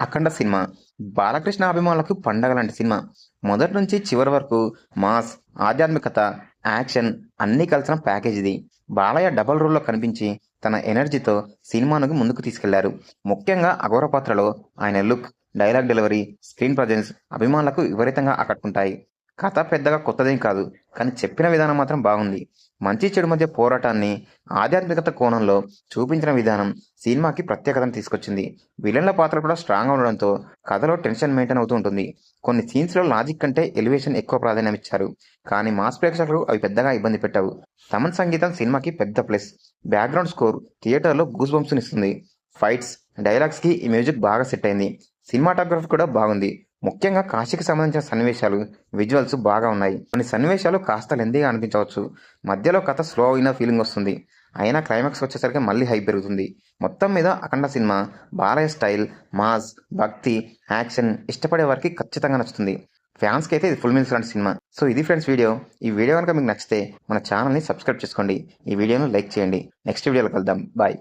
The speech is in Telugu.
అఖండ సినిమా. బాలకృష్ణ అభిమానులకు పండగ లాంటి సినిమా. మొదటి నుంచి చివరి వరకు మాస్ ఆధ్యాత్మికత యాక్షన్ అన్నీ కలిసిన ప్యాకేజ్ ఇది బాలయ్య డబల్ రోల్లో కనిపించి తన ఎనర్జీతో సినిమాను ముందుకు తీసుకెళ్ళారు. ముఖ్యంగా అఘోర పాత్రలో ఆయన look dialogue delivery screen presence అభిమానులకు విపరీతంగా ఆకట్టుకుంటాయి. కథ పెద్దగా కొత్తదేం కాదు కానీ చెప్పిన విధానం మాత్రం బాగుంది. మంచి చెడు మధ్య పోరాటాన్ని ఆధ్యాత్మికత కోణంలో చూపించిన విధానం సినిమాకి ప్రత్యేకతను తీసుకొచ్చింది. విలన్ల పాత్ర కూడా స్ట్రాంగ్గా ఉండడంతో కథలో టెన్షన్ మెయింటైన్ అవుతూ ఉంటుంది. కొన్ని సీన్స్లో లాజిక్ కంటే ఎలివేషన్ ఎక్కువ ప్రాధాన్యం ఇచ్చారు. కానీ మాస్ ప్రేక్షకులు అవి పెద్దగా ఇబ్బంది పెట్టావు. తమన్ సంగీతం సినిమాకి పెద్ద ప్లస్. బ్యాక్గ్రౌండ్ స్కోర్ థియేటర్లో గూస్ బంప్స్ ఇస్తుంది. ఫైట్స్ డైలాగ్స్కి ఈ మ్యూజిక్ బాగా సెట్ అయింది. సినిమాటోగ్రఫీ కూడా బాగుంది. ముఖ్యంగా కాశీకి సంబంధించిన సన్నివేశాలు విజువల్స్ బాగా ఉన్నాయి. కొన్ని సన్నివేశాలు కాస్త లెందీగా అనిపించవచ్చు. మధ్యలో కథ స్లో అయిన ఫీలింగ్ వస్తుంది. అయినా క్లైమాక్స్ వచ్చేసరికి మళ్ళీ హై పెరుగుతుంది. మొత్తం మీద Akhanda cinema Balayya style mass భక్తి యాక్షన్ ఇష్టపడే వారికి ఖచ్చితంగా నచ్చుతుంది. ఫ్యాన్స్కి అయితే ఇది ఫుల్ మీల్స్ లాంటి సినిమా. సో ఇది ఫ్రెండ్స్ వీడియో. ఈ వీడియో కనుక మీకు నచ్చితే మన ఛానల్ని సబ్స్క్రైబ్ చేసుకోండి. ఈ వీడియోను లైక్ చేయండి. నెక్స్ట్ వీడియోలో కలుద్దాం. బాయ్.